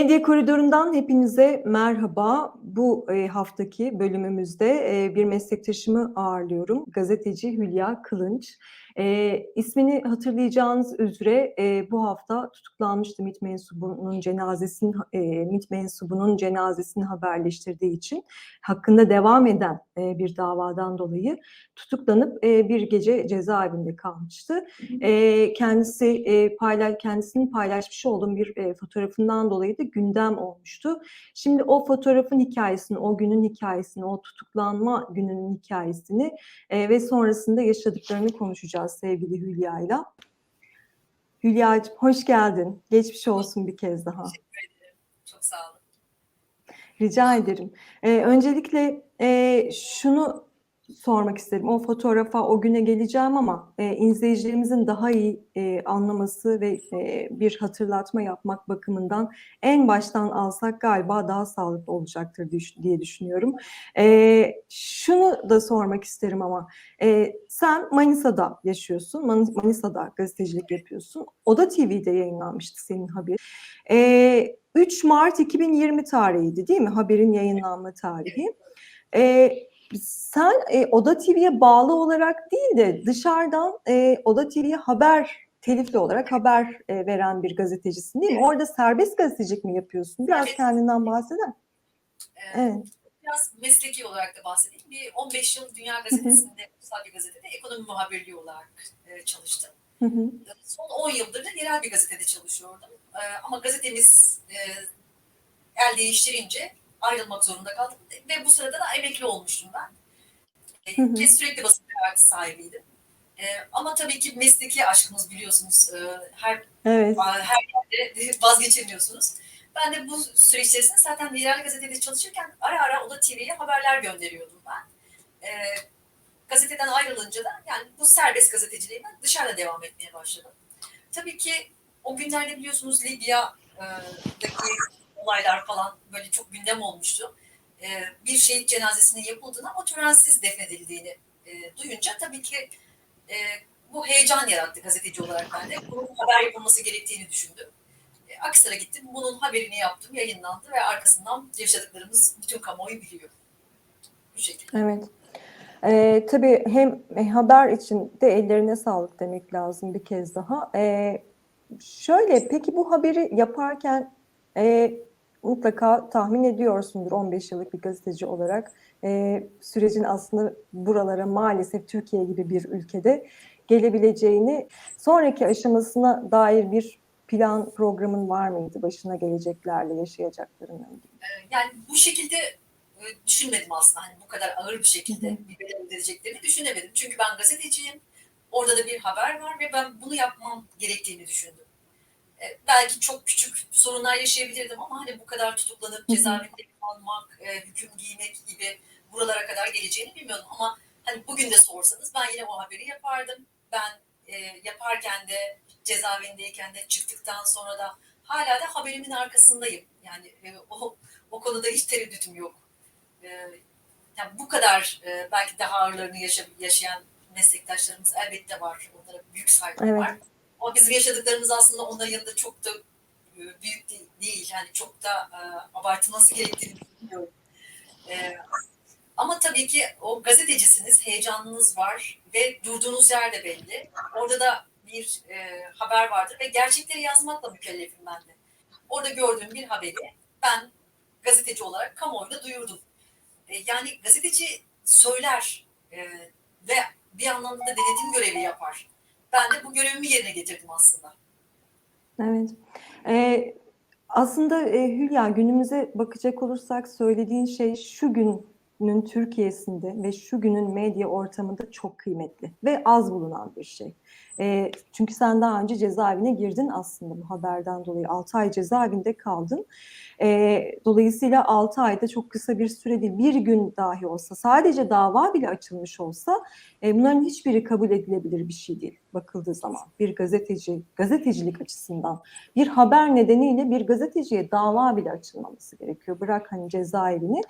Medya Koridoru'ndan hepinize merhaba. Bu e, haftaki bölümümüzde e, bir meslektaşımı ağırlıyorum. Gazeteci Hülya Kılınç. E, ismini hatırlayacağınız üzere e, bu hafta tutuklanmıştı MİT mensubunun cenazesinin e, MİT mensubunun cenazesini haberleştirdiği için hakkında devam eden e, bir davadan dolayı tutuklanıp e, bir gece cezaevinde kalmıştı. E, kendisi e, paylaş kendisinin paylaşmış olduğum bir e, fotoğrafından dolayı da gündem olmuştu. Şimdi o fotoğrafın hikayesini, o günün hikayesini, o tutuklanma gününün hikayesini e, ve sonrasında yaşadıklarını konuşacağız sevgili Hülya'yla. Hülya'cığım hoş geldin. Geçmiş olsun bir kez daha. Teşekkür ederim. Çok sağ olun. Rica ederim. Ee, öncelikle e, şunu sormak isterim. O fotoğrafa, o güne geleceğim ama e, izleyicilerimizin daha iyi e, anlaması ve e, bir hatırlatma yapmak bakımından en baştan alsak galiba daha sağlıklı olacaktır düş- diye düşünüyorum. E, şunu da sormak isterim ama e, sen Manisa'da yaşıyorsun, Man- Manisa'da gazetecilik yapıyorsun. Oda TV'de yayınlanmıştı senin haber. E, 3 Mart 2020 tarihiydi değil mi haberin yayınlanma tarihi? E, sen e, Oda TV'ye bağlı olarak değil de dışarıdan e, Oda TV'ye haber telifli olarak haber e, veren bir gazetecisin değil mi? Orada serbest gazetecilik mi yapıyorsun? Biraz Evet. kendinden bahseder. Ee, Evet. Biraz mesleki olarak da bahsedeyim. Bir 15 yıl Dünya Gazetesi'nde, ulusal bir gazetede ekonomi muhabirliği olarak e, çalıştım. Hı hı. Son 10 yıldır da yerel bir gazetede çalışıyordum. Ee, ama gazetemiz e, el değiştirince ayrılmak zorunda kaldım. Ve bu sırada da emekli olmuştum ben. Hı hı. E, ve sürekli basın kararı sahibiydim. E, ama tabii ki mesleki aşkımız biliyorsunuz. E, her Evet. her yerde vazgeçemiyorsunuz. Ben de bu süreç içerisinde zaten yerel gazetede çalışırken ara ara Oda TV'ye haberler gönderiyordum ben. Gazeteden ayrılınca da yani bu serbest gazeteciliğime dışarıda devam etmeye başladım. Tabii ki o günlerde biliyorsunuz Libya'daki olaylar falan böyle çok gündem olmuştu. Ee, bir şehit cenazesinin yapıldığını ama törensiz defnedildiğini e, duyunca tabii ki e, bu heyecan yarattı gazeteci olarak ben de. Bunun haber yapılması gerektiğini düşündüm. E, Aksaray'a gittim, bunun haberini yaptım, yayınlandı ve arkasından yaşadıklarımız bütün kamuoyu biliyor. Bu şekilde. Evet. Ee, tabii hem e, haber için de ellerine sağlık demek lazım bir kez daha. Ee, şöyle peki bu haberi yaparken e, mutlaka tahmin ediyorsundur 15 yıllık bir gazeteci olarak e, sürecin aslında buralara maalesef Türkiye gibi bir ülkede gelebileceğini sonraki aşamasına dair bir plan programın var mıydı başına geleceklerle yaşayacaklarınla ilgili? E, Yani bu şekilde e, düşünmedim aslında. Hani bu kadar ağır bir şekilde bir bedel ödeyeceklerini düşünemedim. Çünkü ben gazeteciyim, orada da bir haber var ve ben bunu yapmam gerektiğini düşündüm. E, belki çok küçük sorunlar yaşayabilirdim ama hani bu kadar tutuklanıp cezaevinde kalmak, e, hüküm giymek gibi buralara kadar geleceğini bilmiyordum. Ama hani bugün de sorsanız ben yine o haberi yapardım. Ben e, yaparken de cezaevindeyken de çıktıktan sonra da hala da haberimin arkasındayım. Yani e, o, o konuda hiç tereddütüm yok. E, yani bu kadar e, belki daha ağırlarını yaşa, yaşayan meslektaşlarımız elbette var. Onlara büyük saygı Evet. var. Ama bizim yaşadıklarımız aslında onların yanında çok da e, büyük de- değil. Yani çok da e, abartılması gerektiğini düşünüyorum. E, ama tabii ki o gazetecisiniz, heyecanınız var ve durduğunuz yer de belli. Orada da bir haber vardır ve gerçekleri yazmakla mükellefim ben de. Orada gördüğüm bir haberi ben gazeteci olarak kamuoyuna duyurdum. Yani gazeteci söyler ve bir anlamda da denetim görevi yapar. Ben de bu görevimi yerine getirdim aslında. Evet. Ee, aslında e, Hülya günümüze bakacak olursak söylediğin şey şu günün Türkiye'sinde ve şu günün medya ortamında çok kıymetli ve az bulunan bir şey. Ee, çünkü sen daha önce cezaevine girdin aslında bu haberden dolayı 6 ay cezaevinde kaldın. Ee, dolayısıyla 6 ayda çok kısa bir süre değil bir gün dahi olsa sadece dava bile açılmış olsa e, bunların hiçbiri kabul edilebilir bir şey değil bakıldığı zaman bir gazeteci gazetecilik açısından bir haber nedeniyle bir gazeteciye dava bile açılmaması gerekiyor. Bırak hani cezaevini.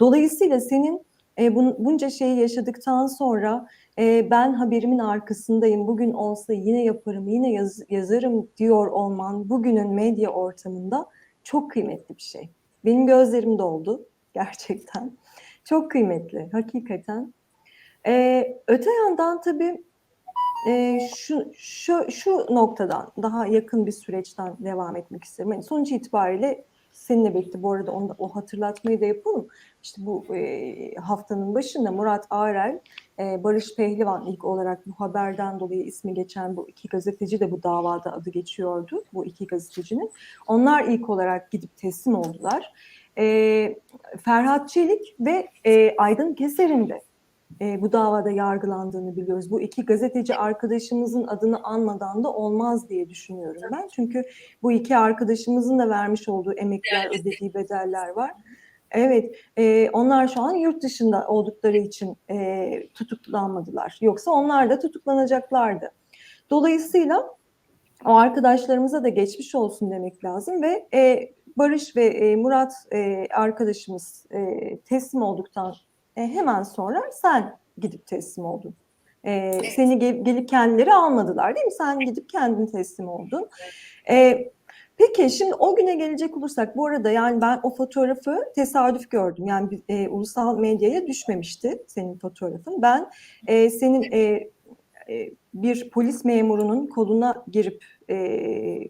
Dolayısıyla senin e, bun- bunca şeyi yaşadıktan sonra e, ben haberimin arkasındayım. Bugün olsa yine yaparım, yine yaz- yazarım diyor olman bugünün medya ortamında çok kıymetli bir şey. Benim gözlerim doldu gerçekten. Çok kıymetli hakikaten. Ee, öte yandan tabii e, şu, şu, şu noktadan daha yakın bir süreçten devam etmek isterim. Yani sonuç itibariyle seninle birlikte bu arada onu da, o hatırlatmayı da yapalım. İşte bu e, haftanın başında Murat Ağrel, e, Barış Pehlivan ilk olarak bu haberden dolayı ismi geçen bu iki gazeteci de bu davada adı geçiyordu. Bu iki gazetecinin. Onlar ilk olarak gidip teslim oldular. E, Ferhat Çelik ve e, Aydın Keser'in de e, bu davada yargılandığını biliyoruz. Bu iki gazeteci arkadaşımızın adını anmadan da olmaz diye düşünüyorum ben. Çünkü bu iki arkadaşımızın da vermiş olduğu emekler, ödediği bedeller var. Evet, e, onlar şu an yurt dışında oldukları için e, tutuklanmadılar. Yoksa onlar da tutuklanacaklardı. Dolayısıyla o arkadaşlarımıza da geçmiş olsun demek lazım ve e, Barış ve e, Murat e, arkadaşımız e, teslim olduktan e, hemen sonra sen gidip teslim oldun. E, Seni gel- gelip kendileri almadılar değil mi? Sen gidip kendin teslim oldun. E, peki şimdi o güne gelecek olursak bu arada yani ben o fotoğrafı tesadüf gördüm. Yani e, ulusal medyaya düşmemişti senin fotoğrafın. Ben e, senin e, e, bir polis memurunun koluna girip e,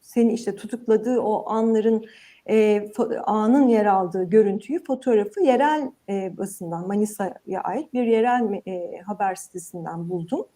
seni işte tutukladığı o anların e, anın yer aldığı görüntüyü, fotoğrafı yerel e, basından, Manisa'ya ait bir yerel e, haber sitesinden buldum.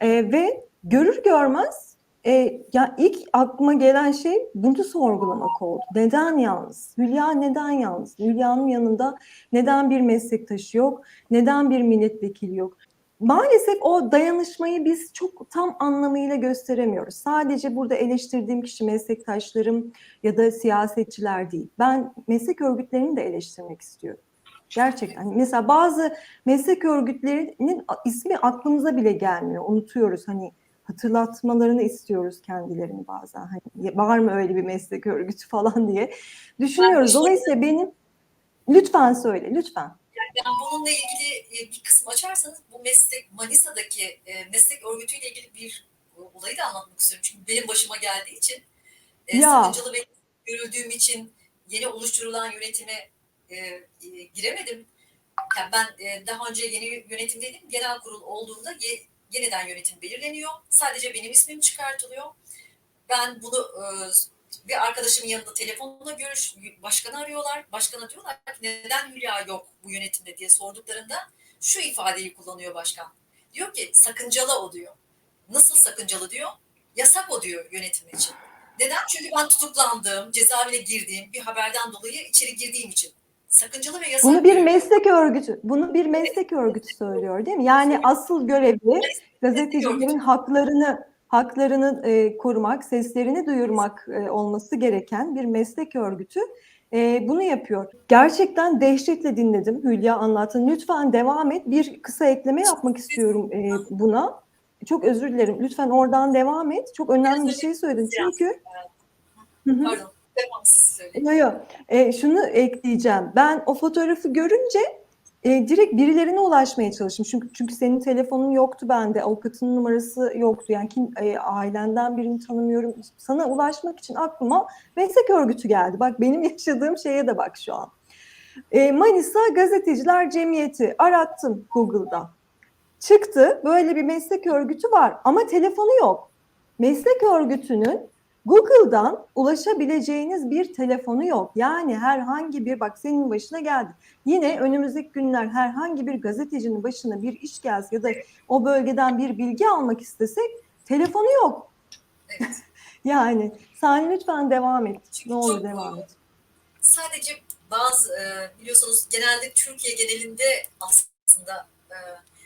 E, ve görür görmez e, ya ilk aklıma gelen şey bunu sorgulamak oldu. Neden yalnız? Hülya neden yalnız? Hülya'nın yanında neden bir meslektaşı yok? Neden bir milletvekili yok? Maalesef o dayanışmayı biz çok tam anlamıyla gösteremiyoruz. Sadece burada eleştirdiğim kişi meslektaşlarım ya da siyasetçiler değil. Ben meslek örgütlerini de eleştirmek istiyorum. Gerçekten. Mesela bazı meslek örgütlerinin ismi aklımıza bile gelmiyor. Unutuyoruz. Hani hatırlatmalarını istiyoruz kendilerini bazen. Hani var mı öyle bir meslek örgütü falan diye düşünüyoruz. Dolayısıyla benim lütfen söyle, lütfen. Yani bununla ilgili e, bir kısım açarsanız bu meslek Manisa'daki e, meslek örgütüyle ilgili bir e, olayı da anlatmak istiyorum. Çünkü benim başıma geldiği için Ya. sakıncalı ve görüldüğüm için yeni oluşturulan yönetime giremedim. Yani ben daha önce yeni yönetimdeydim. Genel kurul olduğunda ye- yeniden yönetim belirleniyor. Sadece benim ismim çıkartılıyor. Ben bunu bir arkadaşımın yanında telefonla görüş, başkanı arıyorlar. Başkana diyorlar ki neden Hülya yok bu yönetimde diye sorduklarında şu ifadeyi kullanıyor başkan. Diyor ki sakıncalı o diyor. Nasıl sakıncalı diyor? Yasak o diyor yönetim için. Neden? Çünkü ben tutuklandığım, cezaevine girdiğim bir haberden dolayı içeri girdiğim için. Sakıncalı ve yasak Bunu bir meslek örgütü, bunu bir meslek örgütü söylüyor değil mi? Yani asıl görevi gazetecilerin haklarını haklarını e, korumak, seslerini duyurmak e, olması gereken bir meslek örgütü e, bunu yapıyor. Gerçekten dehşetle dinledim Hülya anlattın. Lütfen devam et. Bir kısa ekleme yapmak istiyorum e, buna. Çok özür dilerim. Lütfen oradan devam et. Çok önemli bir şey söyledin. Çünkü. Pardon. Devam siz söyleyin. Yo, yo. E, şunu ekleyeceğim. Ben o fotoğrafı görünce e, direkt birilerine ulaşmaya çalıştım. Çünkü çünkü senin telefonun yoktu bende, avukatının numarası yoktu. Yani kim e, ailenden birini tanımıyorum. Sana ulaşmak için aklıma meslek örgütü geldi. Bak benim yaşadığım şeye de bak şu an. E, Manisa Gazeteciler Cemiyeti arattım Google'da. Çıktı. Böyle bir meslek örgütü var ama telefonu yok. Meslek örgütünün Google'dan ulaşabileceğiniz bir telefonu yok. Yani herhangi bir bak senin başına geldi. Yine önümüzdeki günler herhangi bir gazetecinin başına bir iş gelse ya da o bölgeden bir bilgi almak istesek telefonu yok. Evet. Yani sen lütfen devam et. Çünkü Ne olur devam et. sadece bazı e, biliyorsunuz genelde Türkiye genelinde aslında e,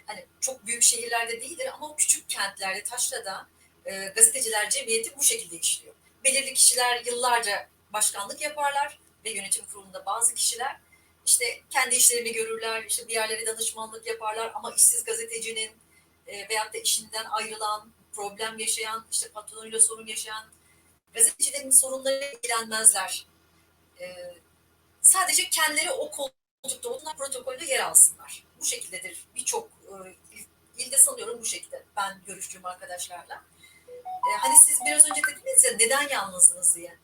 hani çok büyük şehirlerde değildir ama o küçük kentlerde taşrada e, gazeteciler cemiyeti bu şekilde işliyor. Belirli kişiler yıllarca başkanlık yaparlar ve yönetim kurulunda bazı kişiler işte kendi işlerini görürler, işte bir yerlere danışmanlık yaparlar ama işsiz gazetecinin e, veyahut da işinden ayrılan, problem yaşayan, işte patronuyla sorun yaşayan gazetecilerin sorunlarıyla ilgilenmezler. E, sadece kendileri o koltukta olduğundan protokolde yer alsınlar. Bu şekildedir. Birçok e, il- ilde sanıyorum bu şekilde. Ben görüştüğüm arkadaşlarla. E, hani siz biraz önce dediniz ya neden yalnızsınız diye.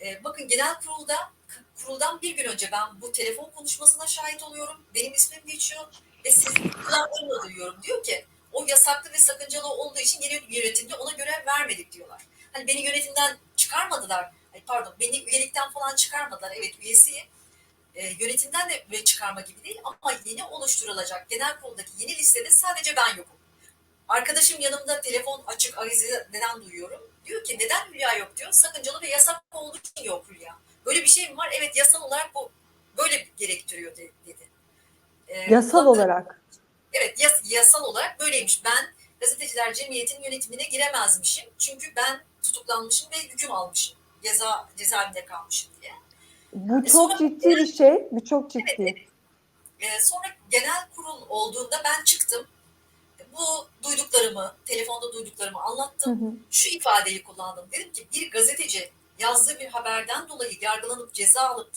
E, bakın genel kurulda kuruldan bir gün önce ben bu telefon konuşmasına şahit oluyorum. Benim ismim geçiyor ve siz kulaklarımla duyuyorum. Diyor ki o yasaklı ve sakıncalı olduğu için yeni yönetimde ona görev vermedik diyorlar. Hani beni yönetimden çıkarmadılar. Ay pardon beni üyelikten falan çıkarmadılar. Evet üyesiyim. E, yönetimden de çıkarma gibi değil ama yeni oluşturulacak genel kuruldaki yeni listede sadece ben yokum. Arkadaşım yanımda telefon açık neden duyuyorum. Diyor ki neden Hülya yok diyor. Sakıncalı ve yasak olduğu için yok Hülya. Böyle bir şey mi var? Evet yasal olarak bu böyle gerektiriyor de- dedi. Ee, Yasal hatta- olarak. Evet yas- yasal olarak böyleymiş. Ben gazeteciler cemiyetinin yönetimine giremezmişim. Çünkü ben tutuklanmışım ve hüküm almışım. Ceza cezaevinde kalmışım diye. Bu E, çok sonra- ciddi bir şey. Bu çok ciddi. Ee, sonra genel kurul olduğunda ben çıktım. Bu duyduklarımı, telefonda duyduklarımı Hı anlattım. hı. Şu ifadeyi kullandım. Dedim ki bir gazeteci yazdığı bir haberden dolayı yargılanıp ceza alıp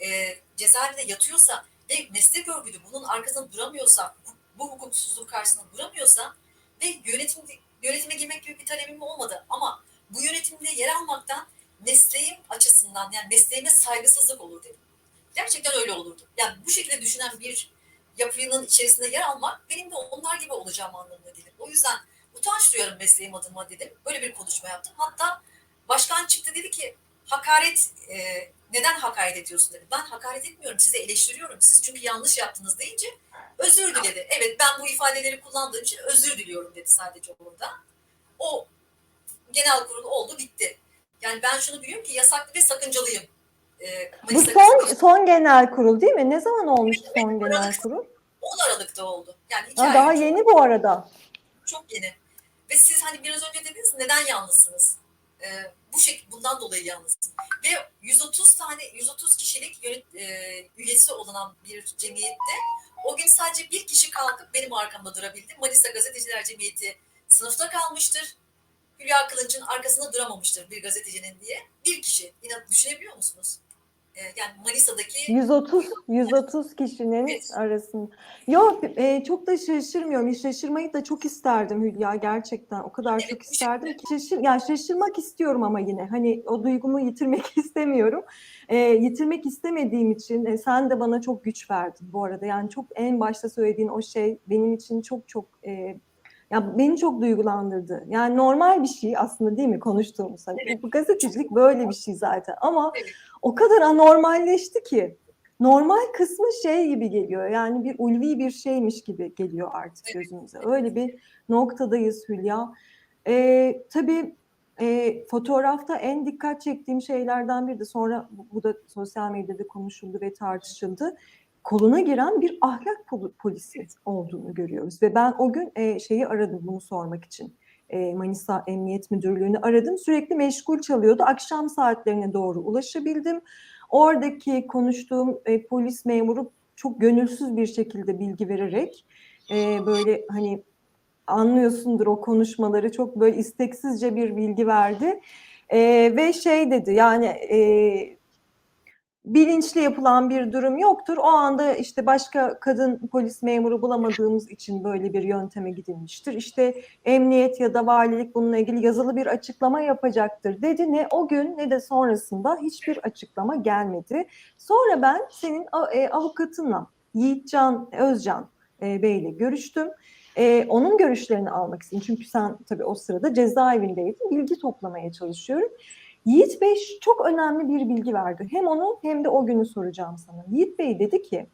e, cezaevinde yatıyorsa ve meslek örgütü bunun arkasında duramıyorsa, bu, bu hukuksuzluk karşısında duramıyorsa ve yönetim, yönetime girmek gibi bir talebim olmadı. Ama bu yönetimde yer almaktan mesleğim açısından yani mesleğime saygısızlık olur dedim. Gerçekten öyle olurdu. Yani bu şekilde düşünen bir yapının içerisinde yer almak benim de onlar gibi olacağım anlamına dedim. O yüzden utanç duyarım mesleğim adıma dedim. Böyle bir konuşma yaptım. Hatta başkan çıktı dedi ki hakaret e, neden hakaret ediyorsun dedi. Ben hakaret etmiyorum sizi eleştiriyorum. Siz çünkü yanlış yaptınız deyince özür diledi. Evet ben bu ifadeleri kullandığım için özür diliyorum dedi sadece orada. O genel kurul oldu bitti. Yani ben şunu biliyorum ki yasaklı ve sakıncalıyım. E, Bu son son genel kurul değil mi? Ne zaman olmuştu Evet, son genel Aralık. kurul? 10 Aralık'ta oldu. Yani Ha, daha yeni bu arada. Çok yeni. Ve siz hani biraz önce dediniz neden yalnızsınız? Ee, bu şekilde bundan dolayı yalnızsın. Ve 130 tane 130 kişilik yönet, e, üyesi olunan bir cemiyette o gün sadece bir kişi kalkıp benim arkamda durabildi. Manisa Gazeteciler Cemiyeti sınıfta kalmıştır. Hülya Kılınç'ın arkasında duramamıştır bir gazetecinin diye. Bir kişi. Yine düşünebiliyor musunuz? Ee, yani Manisa'daki 130 130 kişinin Evet. arasında. Yok e, çok da şaşırmıyorum. Şaşırmayı da çok isterdim Hülya gerçekten. O kadar Evet, çok isterdim ki şaşır yani şaşırmak istiyorum ama yine hani o duygumu yitirmek istemiyorum. E, yitirmek istemediğim için e, sen de bana çok güç verdin bu arada. Yani çok en başta söylediğin o şey benim için çok çok e, ya beni çok duygulandırdı. Yani normal bir şey aslında değil mi konuştuğumuz hani Evet. bu gazetecilik böyle bir şey zaten ama Evet. O kadar anormalleşti ki normal kısmı şey gibi geliyor. Yani bir ulvi bir şeymiş gibi geliyor artık gözümüze. Öyle bir noktadayız Hülya. Ee, tabii e, fotoğrafta en dikkat çektiğim şeylerden biri de sonra bu, bu da sosyal medyada konuşuldu ve tartışıldı. Koluna giren bir ahlak pol- polisi olduğunu görüyoruz ve ben o gün e, şeyi aradım bunu sormak için. E, Manisa Emniyet Müdürlüğü'nü aradım. Sürekli meşgul çalıyordu. Akşam saatlerine doğru ulaşabildim. Oradaki konuştuğum e, polis memuru çok gönülsüz bir şekilde bilgi vererek e, böyle hani anlıyorsundur o konuşmaları çok böyle isteksizce bir bilgi verdi. E, ve şey dedi yani e, bilinçli yapılan bir durum yoktur. O anda işte başka kadın polis memuru bulamadığımız için böyle bir yönteme gidilmiştir. İşte emniyet ya da valilik bununla ilgili yazılı bir açıklama yapacaktır dedi. Ne o gün ne de sonrasında hiçbir açıklama gelmedi. Sonra ben senin e, avukatınla Yiğitcan Özcan e, Bey'le görüştüm. E, onun görüşlerini almak istedim. Çünkü sen tabii o sırada cezaevindeydin. Bilgi toplamaya çalışıyorum. Yiğit Bey çok önemli bir bilgi verdi. Hem onu hem de o günü soracağım sana. Yiğit Bey dedi ki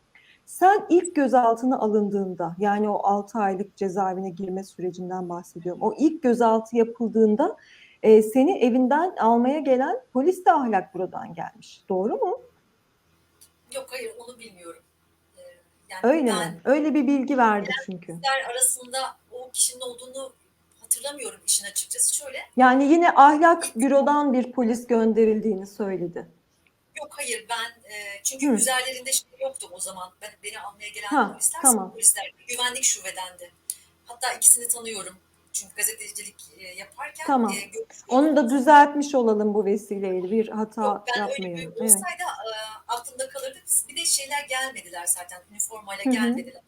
sen ilk gözaltına alındığında yani o 6 aylık cezaevine girme sürecinden bahsediyorum. O ilk gözaltı yapıldığında e, seni evinden almaya gelen polis de ahlak buradan gelmiş. Doğru mu? yok hayır onu bilmiyorum. Ee, yani Öyle ben, mi? Öyle bir bilgi verdi çünkü. arasında o kişinin olduğunu hatırlamıyorum işin açıkçası. Şöyle Yani yine ahlak bürodan bir polis gönderildiğini söyledi. yok hayır ben e, çünkü Hı. üzerlerinde şey yoktu o zaman. Ben, beni almaya gelen Ha, polisler tamam. polisler güvenlik şubedendi. Hatta ikisini tanıyorum. Çünkü gazetecilik e, yaparken Tamam. e. Onu da düzeltmiş olalım bu vesileyle. Bir hata Yok ben öyle yapmayalım. bir Evet. olsaydı e, aklımda kalırdı. Bir de şeyler gelmediler zaten. Üniformayla Hı hı. gelmediler.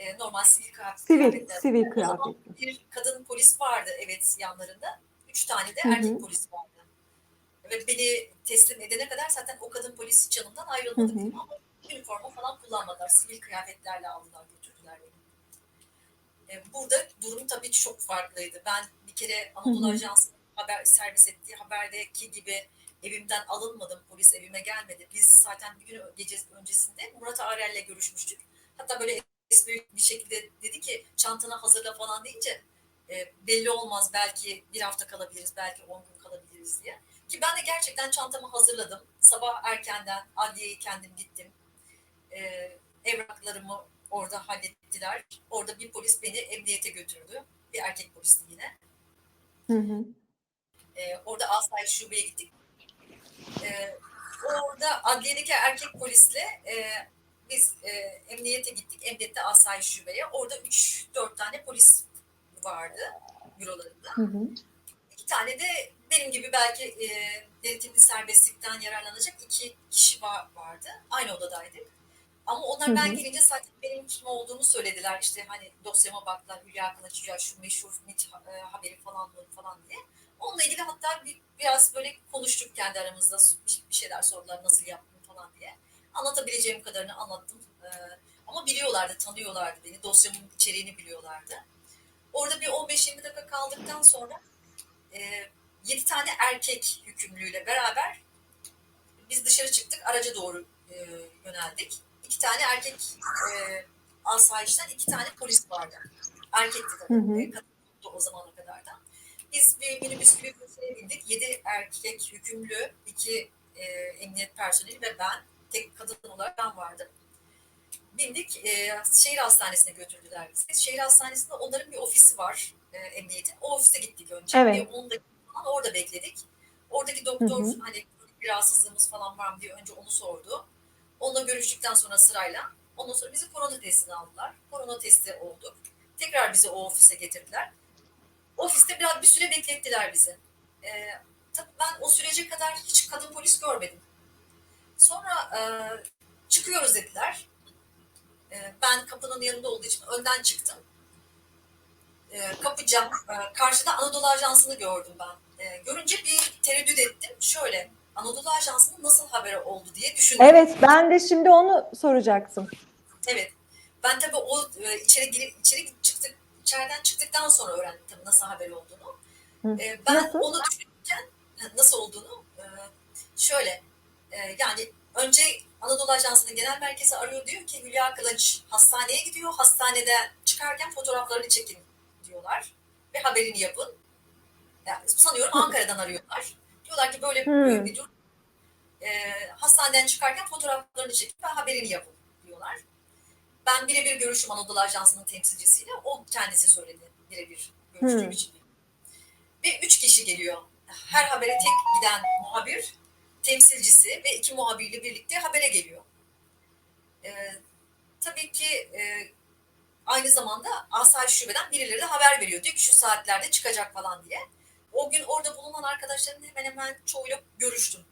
E, normal sivil kıyafet. Sivil, sivil kıyafetli. bir kadın polis vardı evet yanlarında. Üç tane de Hı hı. erkek polis vardı. ve beni teslim edene kadar zaten o kadın polis hiç yanımdan Hı ayrılmadı. hı. Ama üniforma falan kullanmadılar. Sivil kıyafetlerle aldılar götürdüler beni. E, burada durum tabii çok farklıydı. Ben bir kere Anadolu Hı hı. Ajansı haber servis ettiği haberdeki gibi evimden alınmadım. Polis evime gelmedi. Biz zaten bir gün gece öncesinde Murat Arel'le görüşmüştük. Hatta böyle espri bir şekilde dedi ki çantanı hazırla falan deyince e, belli olmaz belki bir hafta kalabiliriz belki on gün kalabiliriz diye. Ki ben de gerçekten çantamı hazırladım. Sabah erkenden adliyeye kendim gittim. E, evraklarımı orada hallettiler. Orada bir polis beni emniyete götürdü. Bir erkek polisti yine. Hı hı. E, orada Asayiş Şube'ye gittik. E, orada adliyedeki erkek polisle e, biz e, emniyete gittik. Emniyette Asayiş Şube'ye. Orada 3-4 tane polis vardı bürolarında. Hı hı. İki tane de benim gibi belki e, denetimli serbestlikten yararlanacak iki kişi var, vardı. Aynı odadaydık. Ama onlar Hı ben hı. gelince zaten benim kim olduğumu söylediler. İşte hani dosyama baktılar Hülya Kılıç ya şu meşhur MIT e, haberi falan falan diye. Onunla ilgili hatta bir, biraz böyle konuştuk kendi aramızda. Bir, şeyler sordular nasıl diye. Anlatabileceğim kadarını anlattım. E, ama biliyorlardı, tanıyorlardı beni. Dosyamın içeriğini biliyorlardı. Orada bir 15-20 dakika kaldıktan sonra e, 7 tane erkek hükümlüyle beraber biz dışarı çıktık. Araca doğru e, yöneldik. İki tane erkek e, asayişten iki tane polis vardı. Erkekti tabii. Hı hı. Kadındı o zamana kadar da. Biz bir minibüs gibi bir bindik. Yedi erkek hükümlü, iki e, emniyet personeli ve ben tek kadın olarak ben vardım. Bindik, e, şehir hastanesine götürdüler bizi. Şehir hastanesinde onların bir ofisi var, e, emniyetin. O ofise gittik önce. Evet. Bir 10 dakika falan orada bekledik. Oradaki doktor Hı hı. hani bir rahatsızlığımız falan var mı diye önce onu sordu. Onunla görüştükten sonra sırayla ondan sonra bizi korona testine aldılar. Korona testi olduk. Tekrar bizi o ofise getirdiler. Ofiste biraz bir süre beklettiler bizi. Ee, tabii ben o sürece kadar hiç kadın polis görmedim. Sonra e, çıkıyoruz dediler. E, ben kapının yanında olduğu için önden çıktım. E, kapı cam, e, karşıda Anadolu Ajansı'nı gördüm ben. E, görünce bir tereddüt ettim. Şöyle, Anadolu Ajansı'nın nasıl haberi oldu diye düşündüm. Evet, ben de şimdi onu soracaktım. Evet. Ben tabii o e, içeri girip içeri çıktık içeriden çıktıktan sonra öğrendim tabii nasıl haber olduğunu. Hı. E, ben Nasıl? onu düşünürken nasıl olduğunu e, şöyle e, yani önce Anadolu Ajansı'nın genel merkezi arıyor diyor ki Hülya Kılıç hastaneye gidiyor. Hastanede çıkarken fotoğraflarını çekin diyorlar ve haberini yapın. Yani sanıyorum Ankara'dan arıyorlar. Diyorlar ki böyle, böyle bir durum. E, hastaneden çıkarken fotoğraflarını çekin ve haberini yapın diyorlar. Ben birebir görüşüm Anadolu Ajansı'nın temsilcisiyle. O kendisi söyledi birebir görüştüğüm Hmm. için. Ve üç kişi geliyor. Her habere tek giden muhabir, temsilcisi ve iki muhabirle birlikte habere geliyor. Ee, tabii ki e, aynı zamanda asayiş şubeden birileri de haber veriyor. Diyor ki şu saatlerde çıkacak falan diye. O gün orada bulunan arkadaşların hemen hemen çoğuyla görüştüm.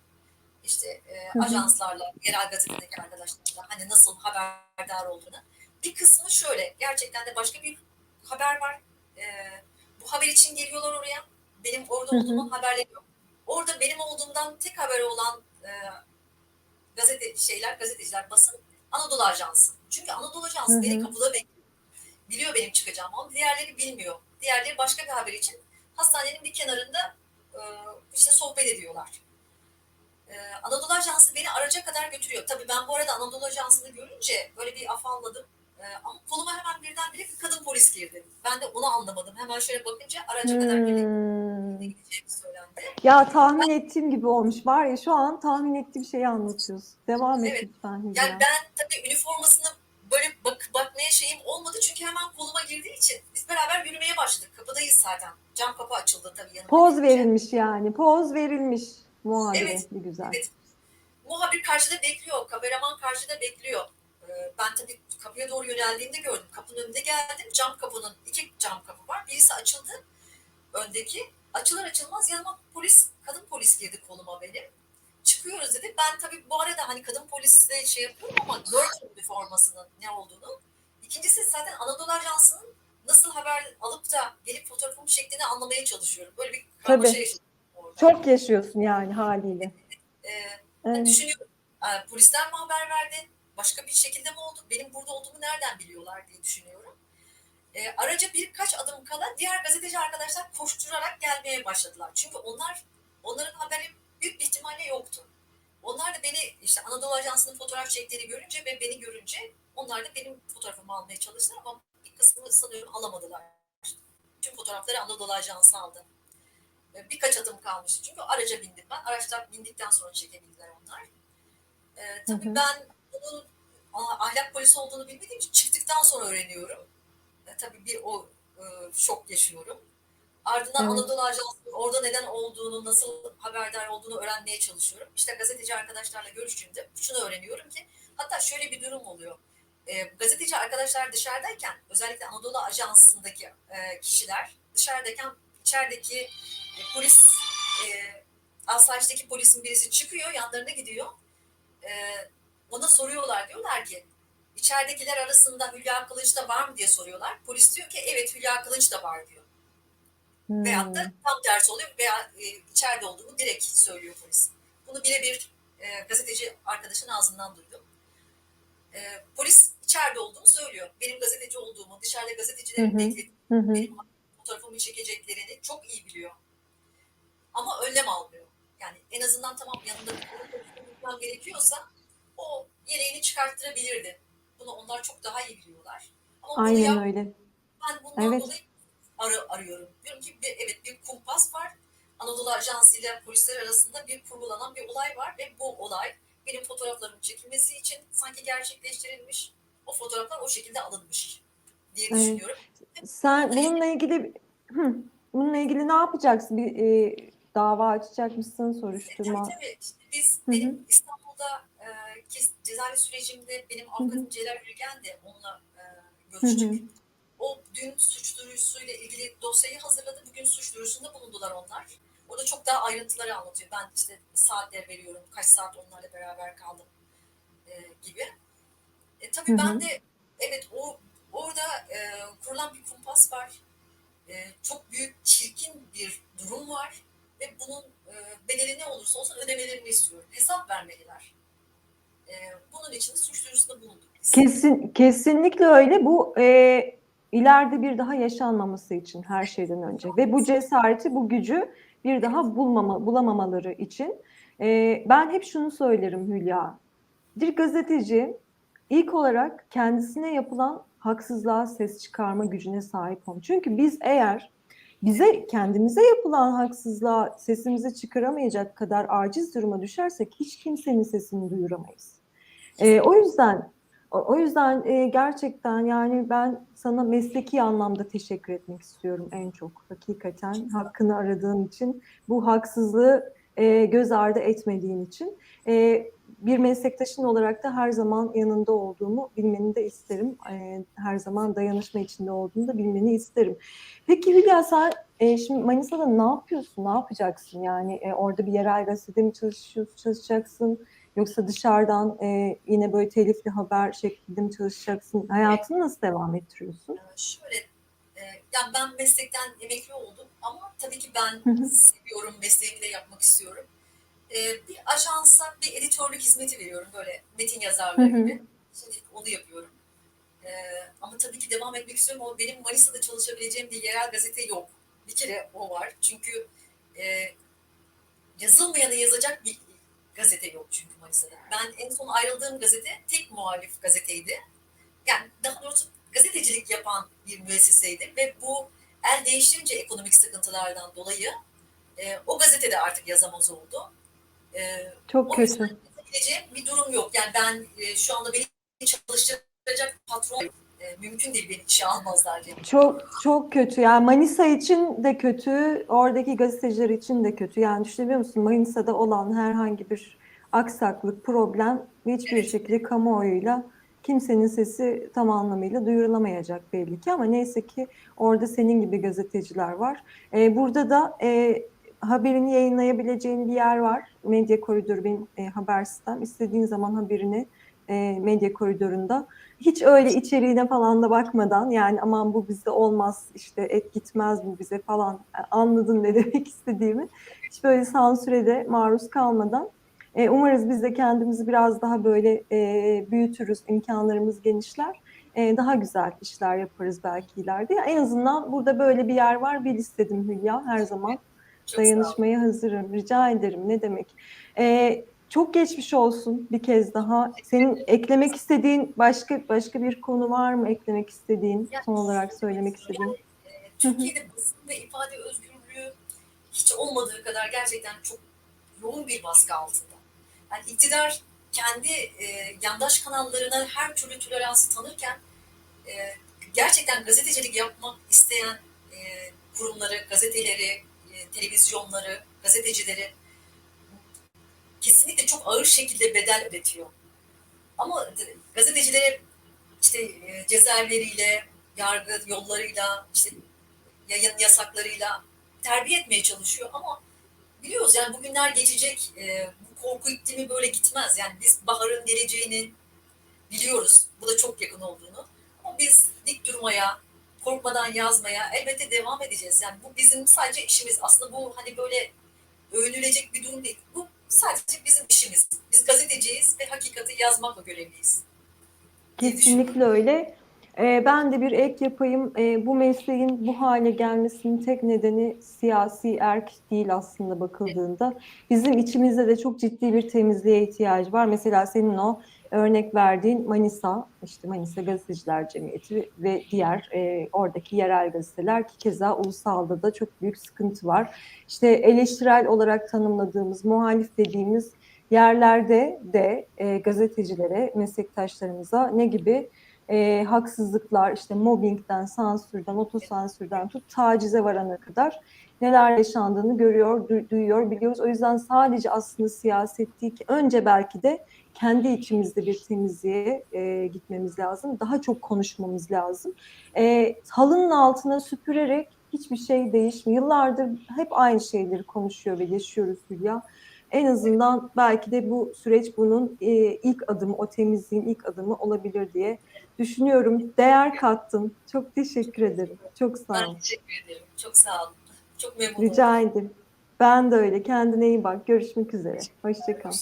İşte e, Hı hı. ajanslarla, yerel gazetedeki arkadaşlarla hani nasıl haberdar olduğunu. Bir kısmı şöyle, gerçekten de başka bir haber var. E, bu haber için geliyorlar oraya. Benim orada olduğumun haberleri yok. Orada benim olduğumdan tek haberi olan e, gazete şeyler, gazeteciler, basın Anadolu Ajansı. Çünkü Anadolu Ajansı Hı hı. beni kapıda bekliyor. Biliyor benim çıkacağımı ama diğerleri bilmiyor. Diğerleri başka bir haber için hastanenin bir kenarında e, işte sohbet ediyorlar. Ee, Anadolu Ajansı beni araca kadar götürüyor. Tabii ben bu arada Anadolu Ajansı'nı görünce böyle bir afalladım. Ee, ama koluma hemen birdenbire bir kadın polis girdi. Ben de onu anlamadım. Hemen şöyle bakınca araca kadar birlikte Hmm. gideceğimi söylendi. Ya tahmin ettiğim gibi olmuş. Var ya şu an tahmin ettiğim şeyi anlatıyorsun. Devam et Evet. lütfen Hülya. Yani ben tabii üniformasını böyle bak, bakmaya şeyim olmadı. Çünkü hemen koluma girdiği için biz beraber yürümeye başladık. Kapıdayız zaten. Cam kapı açıldı tabii yanıma. Poz gelince. verilmiş yani. Poz verilmiş muhabire Evet, bir güzel. Evet. Muhabir karşıda bekliyor. Kameraman karşıda bekliyor. Ee, Ben tabii kapıya doğru yöneldiğimde gördüm. Kapının önünde geldim. Cam kapının iki cam kapı var. Birisi açıldı. Öndeki. Açılır açılmaz yanıma polis, kadın polis girdi koluma benim. Çıkıyoruz dedi. Ben tabii bu arada hani kadın polisle şey yapıyorum ama gördüm üniformasının ne olduğunu. İkincisi zaten Anadolu Ajansı'nın nasıl haber alıp da gelip fotoğrafımı çektiğini anlamaya çalışıyorum. Böyle bir karmaşa Tabii. yaşadım orada. Çok yaşıyorsun yani haliyle. Ee, Evet. düşünüyorum. e, Polisler mi haber verdi? Başka bir şekilde mi oldu? Benim burada olduğumu nereden biliyorlar diye düşünüyorum. E, araca birkaç adım kala diğer gazeteci arkadaşlar koşturarak gelmeye başladılar. Çünkü onlar onların haberi büyük bir ihtimalle yoktu. Onlar da beni işte Anadolu Ajansı'nın fotoğraf çektiğini görünce ve beni görünce onlar da benim fotoğrafımı almaya çalıştılar ama bir kısmını sanıyorum alamadılar. Tüm fotoğrafları Anadolu Ajansı aldı. E, Birkaç adım kalmıştı çünkü araca bindim ben. Araçtan bindikten sonra çekebildiler onlar. E, tabii Hı hı. ben bunun ahlak polisi olduğunu bilmediğim için çıktıktan sonra öğreniyorum. E, tabii bir o e, şok yaşıyorum. Ardından Evet. Anadolu Ajansı'nın orada neden olduğunu, nasıl haberdar olduğunu öğrenmeye çalışıyorum. İşte gazeteci arkadaşlarla görüştüğümde şunu öğreniyorum ki hatta şöyle bir durum oluyor. E, gazeteci arkadaşlar dışarıdayken özellikle Anadolu Ajansı'ndaki e, kişiler dışarıdayken içerideki e, polis e, asayişteki polisin birisi çıkıyor yanlarına gidiyor. E, ona soruyorlar diyorlar ki içeridekiler arasında Hülya Kılıç da var mı diye soruyorlar. Polis diyor ki evet Hülya Kılıç da var diyor. Hmm. Veyahut da tam tersi oluyor veya e, içeride olduğunu direkt söylüyor polis. Bunu birebir e, gazeteci arkadaşın ağzından duydum. E, polis içeride olduğunu söylüyor. Benim gazeteci olduğumu, dışarıda gazetecilerin hı. benim fotoğrafımı çekeceklerini çok iyi biliyor. Ama önlem almıyor. Yani en azından tamam yanında tutmam gerekiyorsa o yeleğini çıkarttırabilirdi. Bunu onlar çok daha iyi biliyorlar. Ama Aynen yap, öyle. ben bundan Evet. dolayı arı, arıyorum. Diyorum ki bir, evet bir kumpas var. Anadolu Ajansı ile polisler arasında bir kurgulanan bir olay var ve bu olay benim fotoğraflarımın çekilmesi için sanki gerçekleştirilmiş. O fotoğraflar o şekilde alınmış diye Evet. düşünüyorum. Sen bununla ilgili Hı. bununla ilgili ne yapacaksın? Bir e, dava açacak mısın? Soruşturma. Tabii tabii. İşte biz benim İstanbul'da e, ki cezaevi sürecimde benim avukatım Celal Ülgen de onunla e, görüştük. Hı hı. O dün suç duyurusuyla ilgili dosyayı hazırladı. Bugün suç duyurusunda bulundular onlar. Orada çok daha ayrıntıları anlatıyor. Ben işte saatler veriyorum, kaç saat onlarla beraber kaldım e, gibi. E, tabii Hı hı. ben de evet o orada e, kurulan bir kumpas var. E, çok büyük, çirkin bir durum var ve bunun e, bedeli ne olursa olsun ödemelerini istiyorum. Hesap vermeliler. E, bunun için de suç duyurusunda bulunduk biz. Kesin kesinlikle öyle. Bu e, ileride bir daha yaşanmaması için her şeyden önce ve bu cesareti, bu gücü bir daha bulmama, bulamamaları için. E, ben hep şunu söylerim Hülya. Bir gazeteci ilk olarak kendisine yapılan haksızlığa ses çıkarma gücüne sahip olun. Çünkü biz eğer bize kendimize yapılan haksızlığa sesimizi çıkaramayacak kadar aciz duruma düşersek hiç kimsenin sesini duyuramayız. E, o yüzden o yüzden e, gerçekten yani ben sana mesleki anlamda teşekkür etmek istiyorum en çok. Hakikaten hakkını aradığın için, bu haksızlığı e, göz ardı etmediğin için. E, bir meslektaşın olarak da her zaman yanında olduğumu bilmeni de isterim. E, her zaman dayanışma içinde olduğunu da bilmeni isterim. Peki Hülya sen e, şimdi Manisa'da ne yapıyorsun? Ne yapacaksın? Yani e, orada bir yerel gazetede mi çalışıyorsun, çalışacaksın? Yoksa dışarıdan e, yine böyle telifli haber şeklinde mi çalışacaksın? Hayatını nasıl devam ettiriyorsun? Şöyle, e, yani ben meslekten emekli oldum ama tabii ki ben Hı hı. seviyorum, mesleğimi de yapmak istiyorum. E, bir ajansa bir editörlük hizmeti veriyorum böyle metin hı. gibi. Şimdi onu yapıyorum. E, ama tabii ki devam etmek istiyorum ama benim Manisa'da çalışabileceğim bir yerel gazete yok. Bir kere o var. Çünkü e, yazılmayanı yazacak bir gazete yok çünkü Manisa'da. Ben en son ayrıldığım gazete tek muhalif gazeteydi. Yani daha doğrusu gazetecilik yapan bir müesseseydi ve bu el değiştirince ekonomik sıkıntılardan dolayı e, o gazetede artık yazamaz oldu. E, Çok kötü. bir durum yok. Yani ben e, şu anda beni çalıştıracak patron e, mümkün değil beni işe almazlar diye. Çok çok kötü. Yani Manisa için de kötü, oradaki gazeteciler için de kötü. Yani düşünebiliyor musun? Manisa'da olan herhangi bir aksaklık, problem hiçbir Evet. şekilde kamuoyuyla kimsenin sesi tam anlamıyla duyurulamayacak belli ki. Ama neyse ki orada senin gibi gazeteciler var. Ee, burada da e, haberini yayınlayabileceğin bir yer var. Medya Koridoru benim e, haber sitem. İstediğin zaman haberini e, medya koridorunda. Hiç öyle içeriğine falan da bakmadan yani aman bu bize olmaz işte et gitmez bu bize falan e, anladın ne demek istediğimi. Hiç böyle sansüre de maruz kalmadan e, umarız biz de kendimizi biraz daha böyle e, büyütürüz, imkanlarımız genişler. E, daha güzel işler yaparız belki ileride. En azından burada böyle bir yer var. Bil istedim Hülya her zaman. Çok. Dayanışmaya hazırım. Rica ederim. Ne demek? E, çok geçmiş olsun bir kez daha. Senin eklemek istediğin başka başka bir konu var mı? Eklemek istediğin, Ya, son olarak söylemek istediğin. e, Türkiye'de basın ve ifade özgürlüğü hiç olmadığı kadar gerçekten çok yoğun bir baskı altında. Yani iktidar kendi e, yandaş kanallarına her türlü toleransı tanırken e, gerçekten gazetecilik yapmak isteyen e, kurumları, gazeteleri, e, televizyonları, gazetecileri kesinlikle çok ağır şekilde bedel ödetiyor. Ama gazetecilere işte e, cezaevleriyle, yargı yollarıyla, işte yayın yasaklarıyla terbiye etmeye çalışıyor ama biliyoruz yani bugünler geçecek, e, bu korku iklimi böyle gitmez. Yani biz baharın geleceğini biliyoruz, bu da çok yakın olduğunu. Ama biz dik durmaya, korkmadan yazmaya elbette devam edeceğiz. Yani bu bizim sadece işimiz. Aslında bu hani böyle övünülecek bir durum değil. Bu sadece bizim işimiz. Biz gazeteciyiz ve hakikati yazmakla görevliyiz. Kesinlikle öyle. Ee, ben de bir ek yapayım. Ee, bu mesleğin bu hale gelmesinin tek nedeni siyasi erk değil aslında bakıldığında. Bizim içimizde de çok ciddi bir temizliğe ihtiyacı var. Mesela senin o örnek verdiğin Manisa, işte Manisa Gazeteciler Cemiyeti ve diğer e, oradaki yerel gazeteler ki keza ulusalda da çok büyük sıkıntı var. İşte eleştirel olarak tanımladığımız, muhalif dediğimiz yerlerde de e, gazetecilere, meslektaşlarımıza ne gibi e, haksızlıklar, işte mobbingden, sansürden, otosansürden tut tacize varana kadar neler yaşandığını görüyor, du- duyuyor, biliyoruz. O yüzden sadece aslında siyaset değil ki önce belki de kendi içimizde bir temizliğe e, gitmemiz lazım. Daha çok konuşmamız lazım. E, halının altına süpürerek hiçbir şey değişmiyor. Yıllardır hep aynı şeyleri konuşuyor ve yaşıyoruz Hülya. En azından belki de bu süreç bunun e, ilk adımı, o temizliğin ilk adımı olabilir diye düşünüyorum. Değer kattın. Çok teşekkür ederim. Çok sağ ol. Ben teşekkür ederim. Çok sağ olun. Çok memnun oldum. Rica ederim. Ben de öyle. Kendine iyi bak. Görüşmek üzere. Hoşça kal.